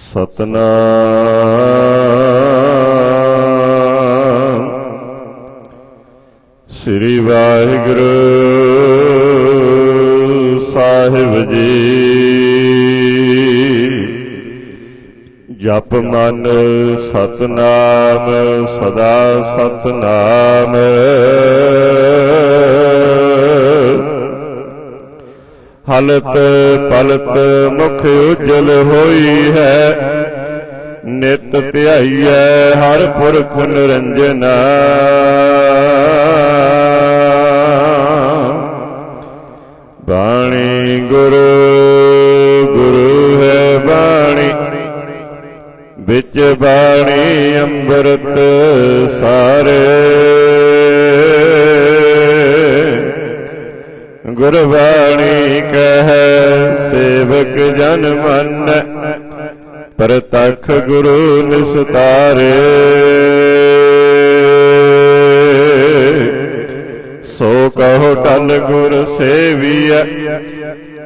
ਸਤਨਾਮ। ਸ੍ਰੀ ਵਾਹਿਗੁਰੂ ਸਾਹਿਬ ਜੀ। ਜਪ ਮਨ ਸਤਨਾਮ ਸਦਾ ਸਤਨਾਮ। ਹਲਤ ਪਲਤ ਮੁਖ ਉਜਲ ਹੋਈ ਹੈ। ਨਿਤ ਧਿਆਈਐ ਹਰ ਪੁਰਖ ਨਿਰੰਜਨਾ। ਬਾਣੀ ਗੁਰੂ ਗੁਰੂ ਹੈ ਬਾਣੀ। ਵਿੱਚ ਬਾਣੀ ਅੰਮ੍ਰਿਤ ਸਾਰੇ ਗੁਰਬਾਣੀ ਕਹੈ, ਸੇਵਕ ਜਨ ਮਨ, ਪ੍ਰਤਖ ਗੁਰੂ ਨਿਸਤਾਰੇ। ਸੋ ਕਹੋ ਟਨ ਗੁਰ ਸੇਵੀਐ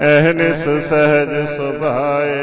ਅਹਨਿਸ ਸਹਜ ਸੁਭਾਏ।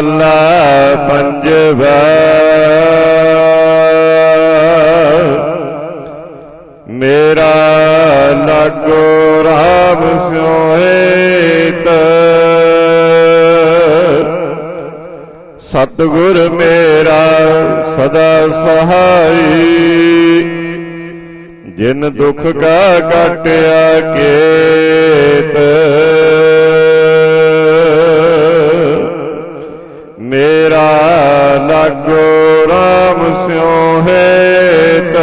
ਮਹੱਲਾ ਪੰਜਵਾ ਮੇਰਾ ਲਾਗੋ ਰਾਮ ਸੋਹੇਤ ਸਤਿਗੁਰ ਮੇਰਾ ਸਦਾ ਸਹਾਈ। ਜਿਨ ਦੁਖ ਕਾ ਕਾਟਿਆ ਕੇਤ। ਲਾਗੋ ਰਾਮ ਸਿਉ ਹੇਤ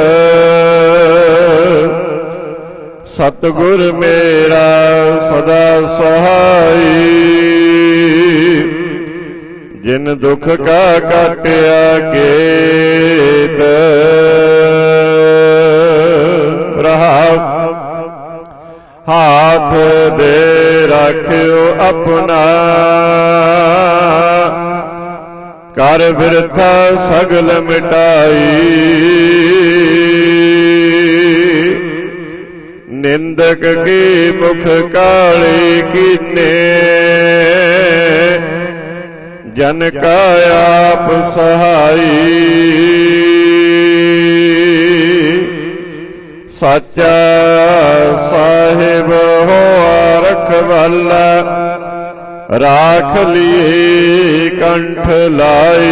ਸਤਿਗੁਰ ਮੇਰਾ ਸਦਾ ਸਹਾਈ। ਜਿਨ ਦੁਖ ਕਾ ਕਟਿਆ ਕੇਤ। ਰਹਾਉ ਹਾਥ ਦੇ ਰੱਖਿਓ ਆਪਣਾ। ਕਰ ਬਿਰਥਾ ਸਗਲ ਮਿਟਾਈ। ਨਿੰਦਕ ਕੀ ਮੁਖ ਕਾਲੀ ਕੀਨੇ। ਜਨ ਕਾ ਆਪ ਸਹਾਈ। ਸੱਚਾ ਸਾਹਿਬ ਹੋ ਰਖਵਾਲਾ। ਰਾਖ ਲਈ ਕੰਠ ਲਾਈ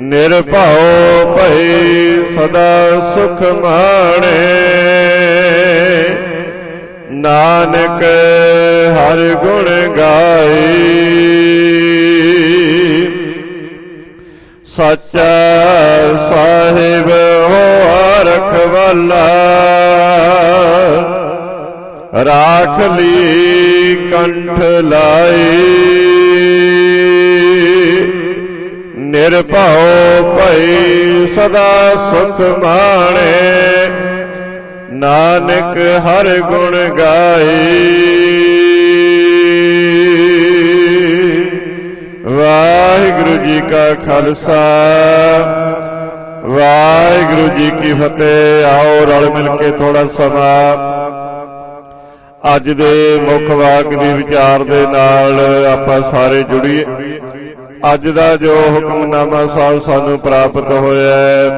ਨਿਰਭਉ ਭਈ ਸਦਾ ਸੁਖ ਮਾਣੇ। ਨਾਨਕ ਹਰ ਗੁਣ ਗਾਈ ਸੱਚਾ ਸਾਹਿਬ ਹੋ ਰਖਵਾਲਾ ਰਾਖ ਲਈ ਕੰਠ ਲਾਈ ਨਿਰਭਉ ਭਈ ਸਦਾ ਸੁਖ ਮਾਣੇ। ਨਾਨਕ ਹਰ ਗੁਣ ਗਾਏ। ਵਾਹਿਗੁਰੂ ਜੀ ਕਾ ਖਾਲਸਾ। ਵਾਹਿਗੁਰੂ ਜੀ ਕੀ ਫਤਿਹ। ਆਓ ਰਲ ਮਿਲ ਕੇ ਥੋੜਾ ਸਮਾਂ। ਅੱਜ ਦੇ ਮੁੱਖ ਵਾਕ ਦੇ ਵਿਚਾਰ ਦੇ ਨਾਲ ਆਪਾਂ ਸਾਰੇ ਜੁੜੀਏ। ਅੱਜ ਦਾ ਜੋ ਹੁਕਮਨਾਮਾ ਸਾਹਿਬ ਸਾਨੂੰ ਪ੍ਰਾਪਤ ਹੋਇਆ ਹੈ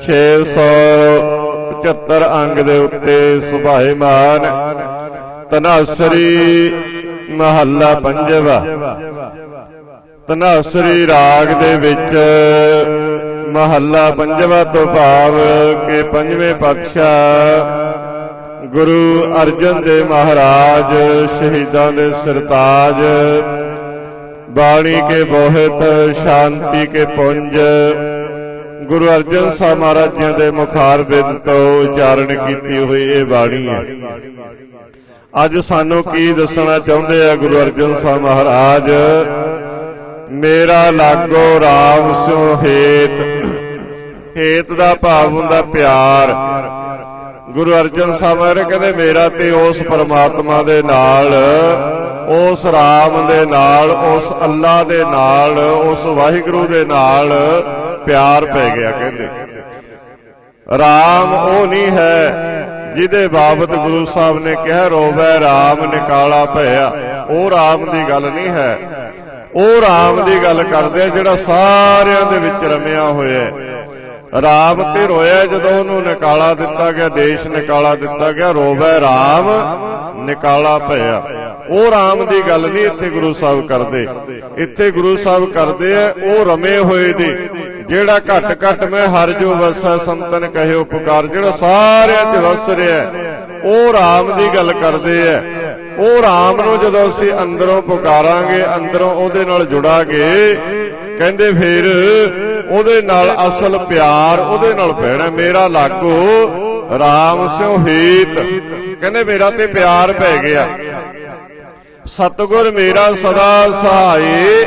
675 ਅੰਗ ਦੇ ਉੱਤੇ ਸੁਭਾਏਮਾਨ ਤਨਾਸਰੀ ਮਹੱਲਾ ਪੰਜਵਾ। ਤਨਾਸਰੀ ਰਾਗ ਦੇ ਵਿੱਚ ਮਹੱਲਾ ਪੰਜਵਾ ਤੋਂ ਭਾਵ ਕਿ ਪੰਜਵੇਂ ਪਾਤਸ਼ਾਹ ਗੁਰੂ ਅਰਜਨ ਦੇਵ ਮਹਾਰਾਜ, ਸ਼ਹੀਦਾਂ ਦੇ ਸਰਤਾਜ। ਬਾਣੀ ਕੇ ਬੋਹਿਤ, ਸ਼ਾਂਤੀ ਕੇ ਪੁੰਜ। ਗੁਰੂ ਅਰਜਨ ਸਾਹਿਬ ਮਹਾਰਾਜ ਜੀ ਦੇ ਮੁਖਾਰ ਬਿੰਦ ਤੋਂ ਉਚਾਰਨ ਕੀਤੀ ਹੋਈ ਇਹ ਬਾਣੀ ਹੈ। ਅੱਜ ਸਾਨੂੰ ਕੀ ਦੱਸਣਾ ਚਾਹੁੰਦੇ ਆ ਗੁਰੂ ਅਰਜਨ ਸਾਹਿਬ ਮਹਾਰਾਜ? ਮੇਰਾ ਲਾਗੋ ਰਾਮ ਸਿਉ ਹੇਤ। ਹੇਤ ਦਾ ਭਾਵ ਹੁੰਦਾ ਪਿਆਰ। ਗੁਰੂ ਅਰਜਨ ਸਾਹਿਬ ਮਹਾਰਾਜ ਕਹਿੰਦੇ, ਮੇਰਾ ਤੇ ਉਸ ਪਰਮਾਤਮਾ ਦੇ ਨਾਲ, ਉਸ ਰਾਮ ਦੇ ਨਾਲ, ਉਸ ਅੱਲਾ ਦੇ ਨਾਲ, ਉਸ ਵਾਹਿਗੁਰੂ ਦੇ ਨਾਲ ਪਿਆਰ ਪੈ ਗਿਆ, ਕਹਿੰਦੇ। ਰਾਮ ਉਹ ਨਹੀਂ ਹੈ ਜਿਹਦੇ ਬਾਬਤ ਗੁਰੂ ਸਾਹਿਬ ਨੇ ਕਿਹਾ, ਰੋਵੇ ਰਾਮ ਨਿਕਾਲਾ ਭਇਆ। ਉਹ ਰਾਮ ਦੀ ਗੱਲ ਨਹੀਂ ਹੈ। ਉਹ ਰਾਮ ਦੀ ਗੱਲ ਕਰਦੇ ਆ, ਜਿਹੜਾ ਸਾਰਿਆਂ ਦੇ ਵਿੱਚ ਰਮਿਆ ਹੋਇਆ ਹੈ। ਰਾਮ ਤੇ ਰੋਇਆ ਜਦੋਂ ਉਹਨੂੰ ਨਿਕਾਲਾ ਦਿੱਤਾ ਗਿਆ ਦੇਸ਼ ਨਿਕਾਲਾ ਦਿੱਤਾ ਗਿਆ ਰੋਵੇ ਰਾਮ ਨਿਕਾਲਾ ਭਇਆ ਉਹ ਰਾਮ ਦੀ ਗੱਲ ਨਹੀਂ ਇੱਥੇ ਗੁਰੂ ਸਾਹਿਬ ਕਰਦੇ। ਇੱਥੇ ਗੁਰੂ ਸਾਹਿਬ ਕਰਦੇ ਆ ਉਹ ਰਮੇ ਹੋਏ ਦੀ। ਜਿਹੜਾ ਘਟ ਘਟ ਮੈਂ ਹਰ ਜੋ ਵਸੈ ਸੰਤਨ ਕਹਿਓ ਪੁਕਾਰ ਜਿਹੜਾ ਸਾਰਿਆਂ 'ਚ ਵਸ ਰਿਹਾ ਉਹ ਰਾਮ ਦੀ ਗੱਲ ਕਰਦੇ ਆ ਉਹ ਰਾਮ ਨੂੰ ਜਦੋਂ ਅਸੀਂ ਅੰਦਰੋਂ ਪੁਕਾਰਾਂਗੇ ਅੰਦਰੋਂ ਉਹਦੇ ਨਾਲ ਜੁੜਾਂਗੇ ਕਹਿੰਦੇ ਫਿਰ ਉਹਦੇ ਨਾਲ ਅਸਲ ਪਿਆਰ ਉਹਦੇ ਨਾਲ ਪੈਣਾ ਮੇਰਾ ਲਾਗੋ ਰਾਮ ਸਿਉ ਹੀਤ। ਕਹਿੰਦੇ ਮੇਰਾ ਤੇ ਪਿਆਰ ਪੈ ਗਿਆ। ਸਤਗੁਰ ਮੇਰਾ ਸਦਾ ਸਹਾਈ,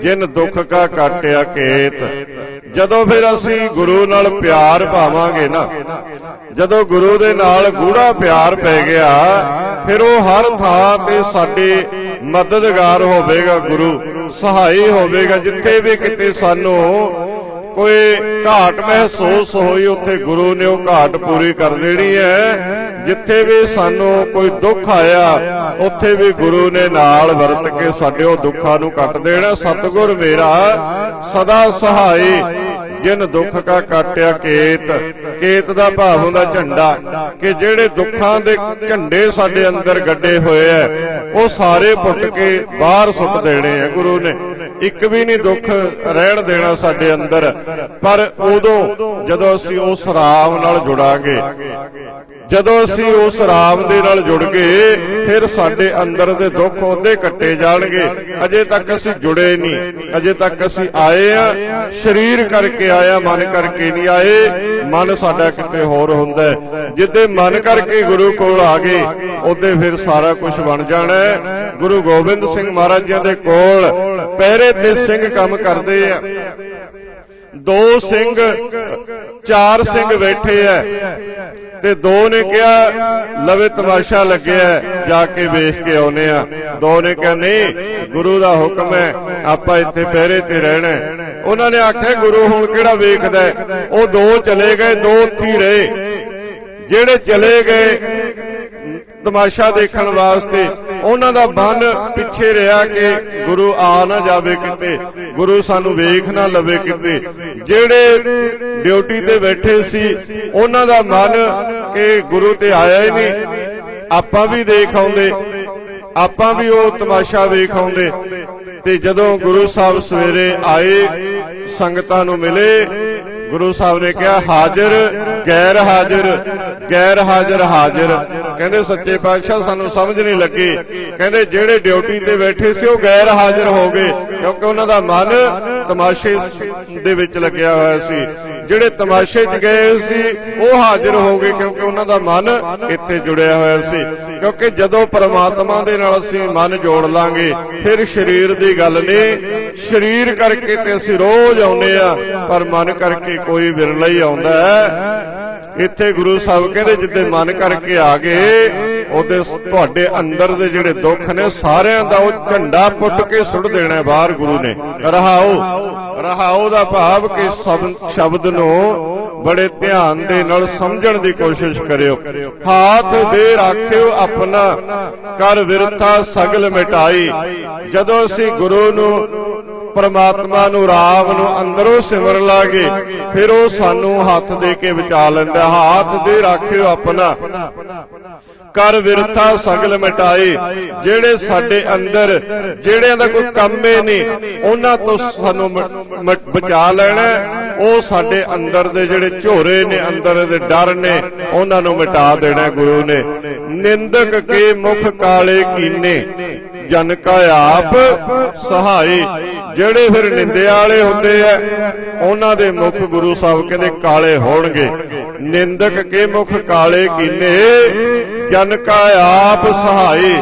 ਜਿਨ ਦੁੱਖ ਕਾ ਕਾਟਿਆ ਕੇਤ। ਜਦੋਂ ਫਿਰ ਅਸੀਂ ਗੁਰੂ ਨਾਲ ਪਿਆਰ ਪਾਵਾਂਗੇ ਨਾ, ਜਦੋਂ ਗੁਰੂ ਦੇ ਨਾਲ ਗੂੜਾ ਪਿਆਰ ਪੈ ਗਿਆ, ਫਿਰ ਉਹ ਹਰ ਥਾਂ ਤੇ ਸਾਡੇ ਮਦਦਗਾਰ ਹੋਵੇਗਾ, ਗੁਰੂ ਸਹਾਈ ਹੋਵੇਗਾ, ਜਿੱਥੇ ਵੀ ਕਿਤੇ ਸਾਨੂੰ ਕੋਈ ਘਾਟ ਮਹਿਸੂਸ ਹੋਈ, ਉੱਥੇ ਗੁਰੂ ਨੇ ਉਹ ਘਾਟ ਪੂਰੀ ਕਰ ਦੇਣੀ ਹੈ। ਜਿੱਥੇ ਵੀ ਸਾਨੂੰ ਕੋਈ ਦੁੱਖ ਆਇਆ, ਉੱਥੇ ਵੀ ਗੁਰੂ ਨੇ ਨਾਲ ਵਰਤ ਕੇ ਸਾਡੇ ਉਹ ਦੁੱਖਾਂ ਨੂੰ ਕੱਟ ਦੇਣਾ। ਸਤਿਗੁਰ ਮੇਰਾ ਸਦਾ ਸਹਾਈ, ਜਿਨ ਦੁੱਖ ਕਾ ਕਾਟਿਆ ਕੇਤ ਕੇਤ ਦਾ ਭਾਵ ਹੁੰਦਾ ਝੰਡਾ, ਕਿ ਜਿਹੜੇ ਦੁੱਖਾਂ ਦੇ ਝੰਡੇ ਸਾਡੇ ਅੰਦਰ ਗੱਡੇ ਹੋਏ ਐ, ਉਹ ਸਾਰੇ ਪੁੱਟ ਕੇ ਬਾਹਰ ਸੁੱਟ ਦੇਣੇ ਆ ਗੁਰੂ ਨੇ। ਇੱਕ ਵੀ ਨਹੀਂ ਦੁੱਖ ਰਹਿਣ ਦੇਣਾ ਸਾਡੇ ਅੰਦਰ, ਪਰ ਉਦੋਂ ਜਦੋਂ ਅਸੀਂ ਉਸ ਰਾਮ ਨਾਲ ਜੁੜਾਂਗੇ ਜਦੋਂ ਅਸੀਂ ਉਸ ਰਾਮ ਦੇ ਨਾਲ ਜੁੜ ਗਏ, ਫਿਰ ਸਾਡੇ ਅੰਦਰ ਦੇ ਦੁੱਖ ਉਹਦੇ ਕੱਟੇ ਜਾਣਗੇ। ਅਜੇ ਤੱਕ ਅਸੀਂ ਜੁੜੇ ਨਹੀਂ। ਅਜੇ ਤੱਕ ਅਸੀਂ ਆਏ ਆ ਸਰੀਰ ਕਰਕੇ ਆਇਆ, ਮਨ ਕਰਕੇ ਨਹੀਂ ਆਏ। ਮਨ ਸਾਡਾ ਕਿਤੇ ਹੋਰ ਹੁੰਦਾ ਹੈ। ਜਿੱਦੇ ਮਨ ਕਰਕੇ ਗੁਰੂ ਕੋਲ ਆ ਗਏ, ਉਹਦੇ ਫਿਰ ਸਾਰਾ ਕੁਝ ਬਣ ਜਾਣਾ ਗੁਰੂ ਗੋਬਿੰਦ ਸਿੰਘ ਮਹਾਰਾਜ ਜੀ ਦੇ ਕੋਲ ਪਹਿਰੇ ਤੇ ਸਿੰਘ ਕੰਮ ਕਰਦੇ ਆ। ਦੋ ਸਿੰਘ, ਚਾਰ ਸਿੰਘ ਬੈਠੇ ਐ ਤੇ ਦੋ ਨੇ ਕਿਹਾ ਲਵੇ ਤਮਾਸ਼ਾ ਲੱਗਿਆ ਜਾ ਕੇ ਵੇਖ ਕੇ ਆਉਨੇ ਆ ਦੋ ਨੇ ਕਿਹਾ ਨਹੀਂ ਗੁਰੂ ਦਾ ਹੁਕਮ ਹੈ ਆਪਾਂ ਇੱਥੇ ਪਹਿਰੇ ਤੇ ਰਹਿਣਾ। ਉਹਨਾਂ ਨੇ ਆਖਿਆ ਗੁਰੂ ਹੁਣ ਕਿਹੜਾ ਵੇਖਦਾ? ਉਹ ਦੋ ਚਲੇ ਗਏ ਦੋ ਉੱਥੇ ਰਹੇ। ਜਿਹੜੇ ਚਲੇ ਗਏ ਤਮਾਸ਼ਾ ਦੇਖਣ ਵਾਸਤੇ ਉਹਨਾਂ ਦਾ ਮਨ ਪਿੱਛੇ ਰਿਹਾ ਕਿ ਗੁਰੂ ਆ ਨਾ ਜਾਵੇ ਕਿਤੇ, ਗੁਰੂ ਸਾਨੂੰ ਵੇਖ ਨਾ ਲਵੇ ਕਿਤੇ। ਜਿਹੜੇ ਡਿਊਟੀ ਤੇ ਬੈਠੇ ਸੀ, ਉਹਨਾਂ ਦਾ ਮਨ ਕਿ ਗੁਰੂ ਤੇ ਆਇਆ ਹੀ ਨਹੀਂ। ਆਪਾਂ ਵੀ ਦੇਖ ਆਉਂਦੇ, ਆਪਾਂ ਵੀ ਉਹ ਤਮਾਸ਼ਾ ਵੇਖ ਆਉਂਦੇ। ਤੇ ਜਦੋਂ ਗੁਰੂ ਸਾਹਿਬ ਸਵੇਰੇ ਆਏ, ਸੰਗਤਾਂ ਨੂੰ ਮਿਲੇ, ਗੁਰੂ ਸਾਹਿਬ ਨੇ ਕਿਹਾ, ਹਾਜ਼ਰ ਗੈਰ ਹਾਜ਼ਰ ਗੈਰ ਹਾਜ਼ਰ ਹਾਜ਼ਰ। ਕਹਿੰਦੇ ਸੱਚੇ ਪਾਤਸ਼ਾਹ ਸਾਨੂੰ ਸਮਝ ਨਹੀਂ ਲੱਗੀ। ਕਹਿੰਦੇ ਜਿਹੜੇ ਡਿਊਟੀ ਤੇ ਬੈਠੇ ਸੀ, ਉਹ ਗੈਰ ਹਾਜ਼ਰ ਹੋ ਗਏ, ਕਿਉਂਕਿ ਉਹਨਾਂ ਦਾ ਮਨ ਤਮਾਸ਼ੇ ਦੇ ਵਿੱਚ ਲੱਗਿਆ ਹੋਇਆ ਸੀ। ਜਿਹੜੇ ਤਮਾਸ਼ੇ 'ਚ ਗਏ ਸੀ, ਉਹ ਹਾਜ਼ਰ ਹੋ ਗਏ, ਕਿਉਂਕਿ ਉਹਨਾਂ ਦਾ ਮਨ ਇੱਥੇ ਜੁੜਿਆ ਹੋਇਆ ਸੀ। ਕਿਉਂਕਿ ਜਦੋਂ ਪਰਮਾਤਮਾ ਦੇ ਨਾਲ ਅਸੀਂ ਮਨ ਜੋੜ ਲਾਂਗੇ, ਫਿਰ ਸਰੀਰ ਦੀ ਗੱਲ ਨਹੀਂ। ਸਰੀਰ ਕਰਕੇ ਤੇ ਅਸੀਂ ਰੋਜ਼ ਆਉਂਦੇ ਆ ਪਰ ਮਨ ਕਰਕੇ ਕੋਈ ਵਿਰਲਾ ਹੀ ਆਉਂਦਾ ਹੈ। ਇੱਥੇ ਗੁਰੂ ਸਾਹਿਬ ਕਹਿੰਦੇ ਜਿੱਦੇ ਮਨ ਕਰਕੇ ਆ ਗਏ, ਉਹਦੇ ਤੁਹਾਡੇ ਅੰਦਰ ਦੇ ਜਿਹੜੇ ਦੁੱਖ ਨੇ ਸਾਰਿਆਂ ਦਾ ਉਹ ਝੰਡਾ ਪੁੱਟ ਕੇ ਸੁੱਟ ਦੇਣਾ ਬਾਹਰ ਗੁਰੂ ਨੇ। ਰਹਾਓ ਰਹਾਓ ਦਾ ਭਾਵ ਕਿ ਸ਼ਬਦ ਨੂੰ ਬੜੇ ਧਿਆਨ ਦੇ ਨਾਲ ਸਮਝਣ ਦੀ ਕੋਸ਼ਿਸ਼ ਕਰਿਓ। ਹਾਥ ਦੇ ਰਾਖਿਓ ਆਪਣਾ ਕਰ ਵਿਰਥਾ ਸਗਲ ਮਿਟਾਈ। ਜਦੋਂ ਅਸੀਂ ਗੁਰੂ ਨੂੰ ਪਰਮਾਤਮਾ ਨੂੰ ਰਾਮ ਨੂੰ ਅੰਦਰੋਂ ਸਿਮਰ ਲਾਗੇ, ਫਿਰ ਉਹ ਸਾਨੂੰ ਹੱਥ ਦੇ ਕੇ ਬਚਾ ਲੈਂਦਾ, ਹੱਥ ਦੇ ਰਾਖਿਓ ਆਪਣਾ। ਕਰ ਵਿਰਥਾ ਸਗਲ ਮਿਟਾਈ ਜਿਹੜੇ ਸਾਡੇ ਅੰਦਰ, ਜਿਹੜਿਆਂ ਦਾ ਕੋਈ ਕੰਮ ਹੀ ਨਹੀਂ, ਉਹਨਾਂ ਤੋਂ ਸਾਨੂੰ ਬਚਾ ਲੈਣਾ ਉਹ ਸਾਡੇ ਅੰਦਰ ਦੇ ਜਿਹੜੇ ਝੋਰੇ ਨੇ, ਅੰਦਰ ਦੇ ਡਰ ਨੇ, ਉਹਨਾਂ ਨੂੰ ਮਿਟਾ ਦੇਣਾ ਗੁਰੂ ਨੇ। ਨਿੰਦਕ ਕੇ ਮੁਖ ਕਾਲੇ ਕੀਨੇ, ਜਨ ਕਾ ਆਪ ਸਹਾਈ। ਜਿਹੜੇ ਫਿਰ ਨਿੰਦਿਆ ਵਾਲੇ ਹੁੰਦੇ ਆ, ਉਹਨਾਂ ਦੇ ਮੁਖ ਗੁਰੂ ਸਾਹਿਬ ਕਹਿੰਦੇ ਕਾਲੇ ਹੋਣਗੇ। ਨਿੰਦਕ ਕੇ ਮੁਖ ਕਾਲੇ ਕੀਨੇ? ਜਨ ਕਾ ਆਪ ਸਹਾਈ।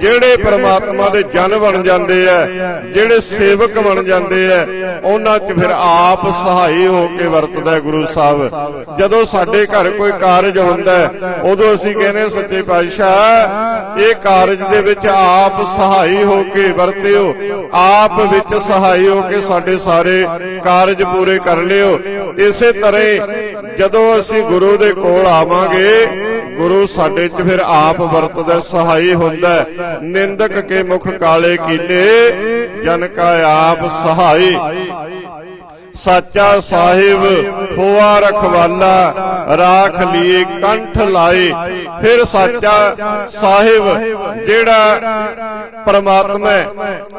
ਜਿਹੜੇ ਪ੍ਰਮਾਤਮਾ ਦੇ ਜਨ ਬਣ ਜਾਂਦੇ ਆ, ਜਿਹੜੇ ਸੇਵਕ ਬਣ ਜਾਂਦੇ ਆ, ਉਹਨਾਂ 'ਚ ਫਿਰ ਆਪ ਸਹਾਈ ਹੋ ਕੇ ਵਰਤਦਾ ਗੁਰੂ ਸਾਹਿਬ। ਜਦੋਂ ਸਾਡੇ ਘਰ ਕੋਈ ਕਾਰਜ ਹੁੰਦਾ ਉਦੋਂ ਅਸੀਂ ਕਹਿੰਦੇ ਸੱਚੇ ਪਾਤਸ਼ਾਹ, ਇਹ ਕਾਰਜ ਦੇ ਵਿੱਚ ਆਪ ਸਹਾਈ ਹੋ ਕੇ ਵਰਤਿਓ, ਆਪ ਵਿੱਚ ਸਹਾਈ ਹੋ ਕੇ ਸਾਡੇ ਸਾਰੇ ਕਾਰਜ ਪੂਰੇ ਕਰ ਲਿਓ। ਇਸੇ ਤਰ੍ਹਾਂ ਜਦੋਂ ਅਸੀਂ ਗੁਰੂ ਦੇ ਕੋਲ ਆਵਾਂਗੇ ਗੁਰੂ ਸਾਡੇ 'ਚ ਫਿਰ ਆਪ ਵਰਤਦਾ, ਸਹਾਈ ਹੁੰਦਾ ਨਿੰਦਕ ਕੇ ਮੁਖ ਕਾਲੇ ਕੀਨੇ, ਜਨ ਕਾ ਆਪ ਸਹਾਈ। ਸਾਚਾ ਸਾਹਿਬ ਹੋਆ ਰਖਵਾਲਾ, ਰਾਖ ਲੀਏ ਕੰਠ ਲਾਏ। ਫਿਰ ਸਾਚਾ ਸਾਹਿਬ, ਜਿਹੜਾ ਪਰਮਾਤਮਾ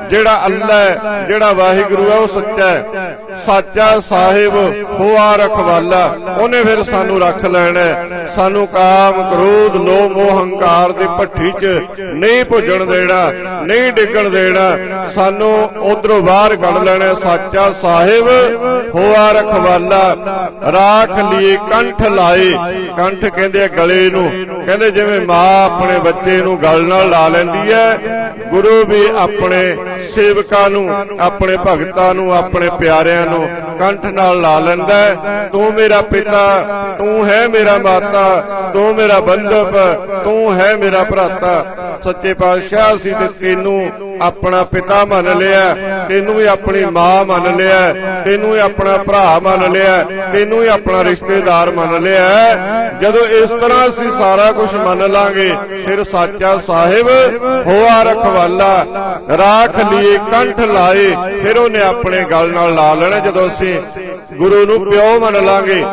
ਜਿਹੜਾ ਅੱਲਾ ਜਿਹੜਾ ਵਾਹਿਗੁਰੂ ਹੈ, ਉਹ ਸੱਚਾ ਹੈ। ਸਾਚਾ ਸਾਹਿਬ ਹੋਆ ਰਖਵਾਲਾ, ਉਹਨੇ ਫਿਰ ਸਾਨੂੰ ਰੱਖ ਲੈਣਾ ਸਾਨੂੰ ਕਾਮ ਕ੍ਰੋਧ, ਲੋਭ, ਮੋਹ, ਹੰਕਾਰ ਦੀ ਭੱਠੀ 'ਚ ਨਹੀਂ ਭੁੱਜਣ ਦੇਣਾ, ਨਹੀਂ ਡਿੱਗਣ ਦੇਣਾ। ਸਾਨੂੰ ਉਧਰੋਂ ਬਾਹਰ ਕੱਢ ਲੈਣਾ ਹੈ। ਸਾਚਾ ਸਾਹਿਬ ਹੋਆ ਰਖਵਾਲਾ, ਰਾਖ ਲਈ ਕੰਠ ਲਾਏ। ਕੰਠ ਕਹਿੰਦੇ ਗਲੇ ਨੂੰ। ਕਹਿੰਦੇ ਜਿਵੇਂ ਮਾਂ ਆਪਣੇ ਬੱਚੇ ਨੂੰ ਗਲ ਨਾਲ ਲਾ ਲੈਂਦੀ ਹੈ, ਗੁਰੂ ਵੀ ਆਪਣੇ ਸੇਵਕਾਂ ਨੂੰ, ਆਪਣੇ ਭਗਤਾਂ ਨੂੰ, ਆਪਣੇ ਪਿਆਰਿਆਂ ਨੂੰ ਕੰਠ ਨਾਲ ਲਾ ਲੈਂਦਾ ਤੂੰ ਮੇਰਾ ਪਿਤਾ, ਤੂੰ ਹੈ ਮੇਰਾ ਮਾਤਾ, ਤੂੰ ਮੇਰਾ ਬੰਧਪ, ਤੂੰ ਹੈ ਮੇਰਾ ਭਰਾਤਾ। ਸੱਚੇ ਪਾਤਸ਼ਾਹ ਅਸੀਂ ਤੇ ਤੈਨੂੰ ਆਪਣਾ ਪਿਤਾ ਮੰਨ ਲਿਆ। ਤੈਨੂੰ ਵੀ ਆਪਣੀ ਮਾਂ ਮੰਨ ਲਿਆ। ਤੈਨੂੰ ਵੀ ਆਪਣਾ ਭਰਾ ਮੰਨ ਲਿਆ। ਤੈਨੂੰ ਵੀ ਆਪਣਾ ਰਿਸ਼ਤੇਦਾਰ ਮੰਨ ਲਿਆ। ਜਦੋਂ ਇਸ ਤਰ੍ਹਾਂ ਅਸੀਂ ਸਾਰਾ ਕੁਝ ਮੰਨ ਲਾਂਗੇ, ਫਿਰ ਸਾਚਾ ਸਾਹਿਬ ਹੋਆ ਰਖਵਾਲਾ। ਰਾਖ ਲਈ ਕੰਠ ਲਾਏ, ਫਿਰ ਉਹਨੇ ਆਪਣੇ ਗਲ ਨਾਲ ਲਾ ਲੈਣਾ। ਜਦੋਂ ਅਸੀਂ ਗੁਰੂ ਨੂੰ ਪਿਓ ਮੰਨ ਲਾਂਗੇ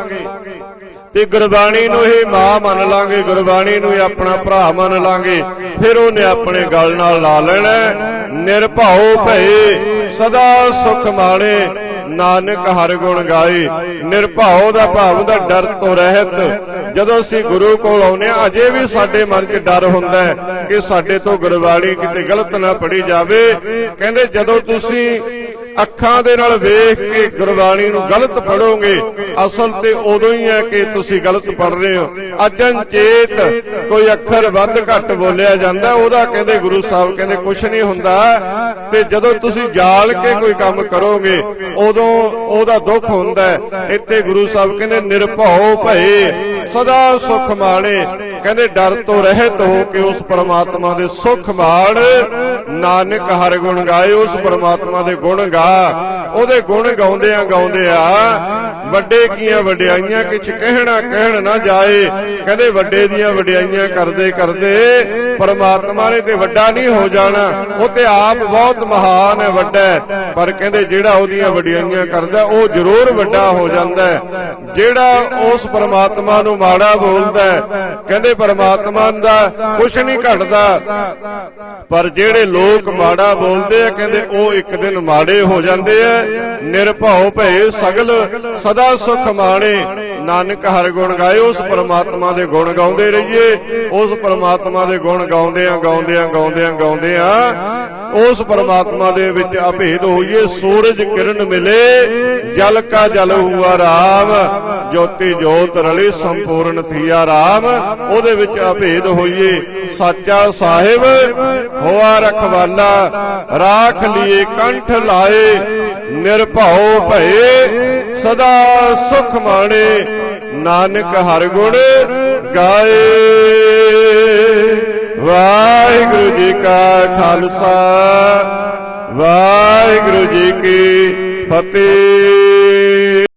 ਤੇ ਗੁਰਬਾਣੀ ਨੂੰ ਹੀ ਮਾਂ ਮੰਨ ਲਾਂਗੇ, ਗੁਰਬਾਣੀ ਨੂੰ ਹੀ ਆਪਣਾ ਭਰਾ ਮੰਨ ਲਾਂਗੇ, ਫਿਰ ਉਹਨੇ ਆਪਣੇ ਗਲ ਨਾਲ ਲਾ ਲੈਣਾ ਨਿਰਭਉ ਭਏ ਸਦਾ ਸੁਖ ਮਾਣੇ, ਨਾਨਕ ਹਰ ਗੁਣ ਗਾਏ। ਨਿਰਭਉ ਦਾ ਭਾਵ ਦਾ ਡਰ ਤੋਂ ਰਹਿਤ। ਜਦੋਂ ਅਸੀਂ ਗੁਰੂ ਕੋਲ ਆਉਨੇ ਆ ਅਜੇ ਵੀ ਸਾਡੇ ਮਨ 'ਚ ਡਰ ਹੁੰਦਾ ਹੈ ਕਿ ਸਾਡੇ ਤੋਂ ਗੁਰਬਾਣੀ ਕਿਤੇ ਗਲਤ ਨਾ ਪੜੀ ਜਾਵੇ। ਕਹਿੰਦੇ ਜਦੋਂ ਤੁਸੀਂ ਅੱਖਾਂ ਦੇ ਨਾਲ ਵੇਖ ਕੇ ਗੁਰਬਾਣੀ ਨੂੰ ਗਲਤ ਪੜੋਗੇ ਅਸਲ ਤੇ ਉਦੋਂ ਹੀ ਹੈ ਕਿ ਤੁਸੀਂ ਗਲਤ ਪੜ ਰਹੇ ਹੋ। ਅਚਨਚੇਤ ਕੋਈ ਅੱਖਰ ਵੱਧ ਘੱਟ ਬੋਲਿਆ ਜਾਂਦਾ, ਉਹਦਾ ਕਹਿੰਦੇ ਗੁਰੂ ਸਾਹਿਬ ਕਹਿੰਦੇ ਕੁਝ ਨਹੀਂ ਹੁੰਦਾ। ਤੇ ਜਦੋਂ ਤੁਸੀਂ ਜਾਲ ਕੇ ਕੋਈ ਕੰਮ ਕਰੋਗੇ, ਉਦੋਂ ਉਹਦਾ ਦੁੱਖ ਹੁੰਦਾ ਇੱਥੇ ਗੁਰੂ ਸਾਹਿਬ ਕਹਿੰਦੇ, ਨਿਰਭਉ ਭਏ, ਸਦਾ ਸੁਖ ਮਾਣੇ। ਕਹਿੰਦੇ, ਡਰ ਤੋਂ ਰਹਿਤ ਹੋ ਕੇ ਉਸ ਪਰਮਾਤਮਾ ਦੇ ਸੁਖ ਮਾਣ। ਨਾਨਕ ਹਰ ਗੁਣ ਗਾਏ, ਉਸ ਪਰਮਾਤਮਾ ਦੇ ਗੁਣ ਗਾ হক ਉਹਦੇ ਗੁਣ ਗਾਉਂਦਿਆਂ ਗਾਉਂਦਿਆਂ ਵੱਡੇ ਕੀਆਂ ਵਡਿਆਈਆਂ ਕਿਛ ਕਹਿਣਾ, ਕਹਿਣ ਨਾ ਜਾਏ। ਕਹਿੰਦੇ ਵੱਡੇ ਦੀਆਂ ਵਡਿਆਈਆਂ ਕਰਦੇ ਕਰਦੇ ਪਰਮਾਤਮਾ ਨੇ ਤੇ ਵੱਡਾ ਨਹੀਂ ਹੋ ਜਾਣਾ। ਉਹ ਤੇ ਆਪ ਬਹੁਤ ਮਹਾਨ ਹੈ, ਵੱਡਾ ਪਰ ਕਹਿੰਦੇ ਜਿਹੜਾ ਉਹਦੀਆਂ ਵਡਿਆਈਆਂ ਕਰਦਾ, ਉਹ ਜ਼ਰੂਰ ਵੱਡਾ ਹੋ ਜਾਂਦਾ ਜਿਹੜਾ ਉਸ ਪਰਮਾਤਮਾ ਨੂੰ ਮਾੜਾ ਬੋਲਦਾ ਕਹਿੰਦੇ ਪਰਮਾਤਮਾ ਦਾ ਕੁਝ ਨਹੀਂ ਘਟਦਾ। ਪਰ ਜਿਹੜੇ ਲੋਕ ਮਾੜਾ ਬੋਲਦੇ ਆ, ਕਹਿੰਦੇ ਉਹ ਇੱਕ ਦਿਨ ਮਾੜੇ ਹੋ ਜਾਂਦੇ ਆ। ਨਿਰਭਉ ਭਏ ਸਗਲ, ਸਦਾ ਸੁਖ ਮਾਣੇ। ਨਾਨਕ ਹਰ ਗੁਣ ਗਾਏ, ਉਸ ਪਰਮਾਤਮਾ ਦੇ ਗੁਣ ਗਾਉਂਦੇ ਰਹੀਏ। ਉਸ ਪਰਮਾਤਮਾ ਦੇ ਗੁਣ ਗਾਉਂਦਿਆਂ ਗਾਉਂਦਿਆਂ ਗਾਉਂਦਿਆਂ ਗਾਉਂਦਿਆਂ ਉਸ ਪਰਮਾਤਮਾ ਦੇ ਵਿੱਚ ਅਭੇਦ ਹੋਈਏ, ਸੂਰਜ ਕਿਰਨ ਮਿਲੇ, ਜਲ ਕਾ ਜਲ ਹੁਆ ਰਾਮ। ਜੋਤੀ ਜੋਤ ਰਲੀ, ਸੰਪੂਰਨ ਥੀਆ ਰਾਮ। ਉਹਦੇ ਵਿੱਚ ਅਭੇਦ ਹੋਈਏ, ਸਾਚਾ ਸਾਹਿਬ, ਹੋਆ ਰਖਵਾਲਾ, ਰਾਖ ਲਈ ਕੰਠ ਲਾਏ। ਨਿਰਭਉ ਭਏ ਸਦਾ ਸੁਖ ਮਾਣੇ। ਨਾਨਕ ਹਰ ਗੁਣ ਗਾਏ। ਵਾਹਿਗੁਰੂ ਜੀ ਕਾ ਖਾਲਸਾ। ਵਾਹਿਗੁਰੂ ਜੀ ਕੀ ਫਤਿਹ।